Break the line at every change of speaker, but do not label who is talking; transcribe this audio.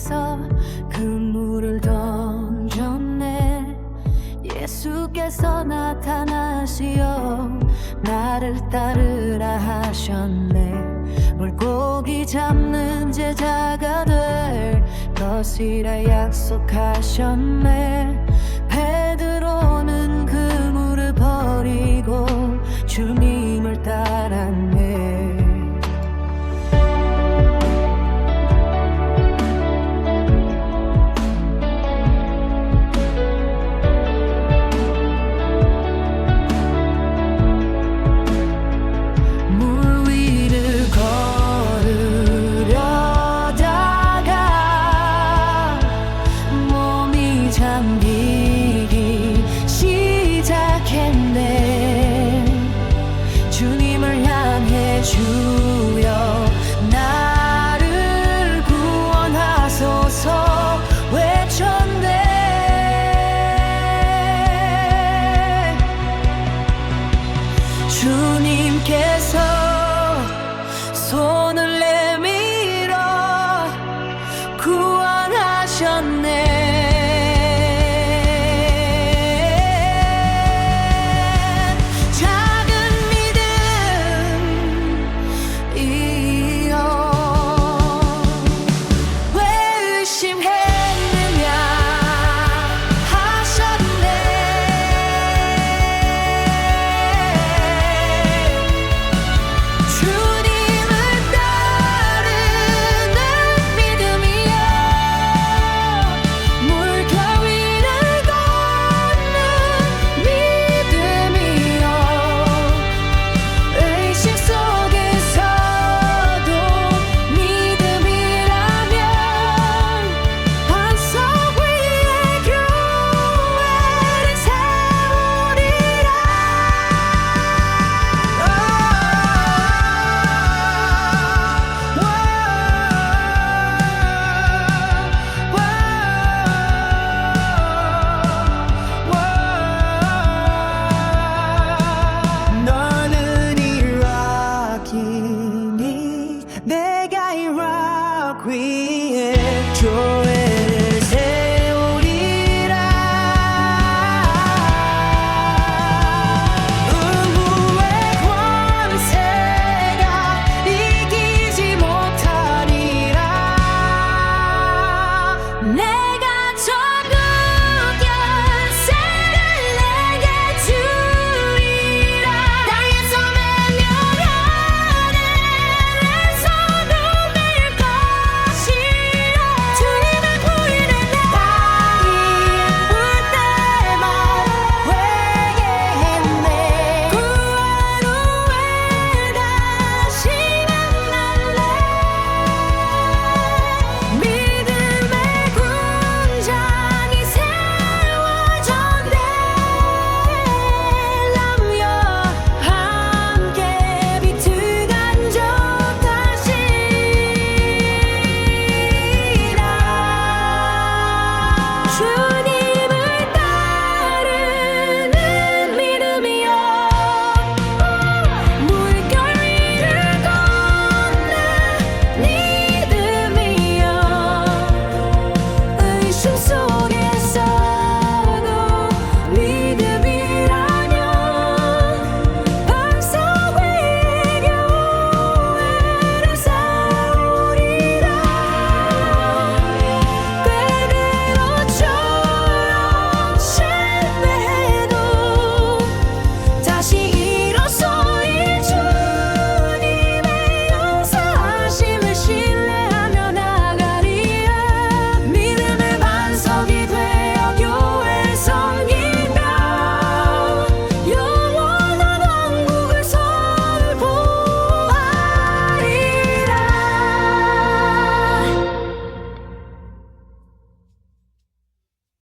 땅에서 그물을 던졌네. 예수께서 나타나시어 나를 따르라 하셨네. 물고기 잡는 제자가 될 것이라 약속하셨네. 베드로는 cambie. 내가 이렇게
위해 줘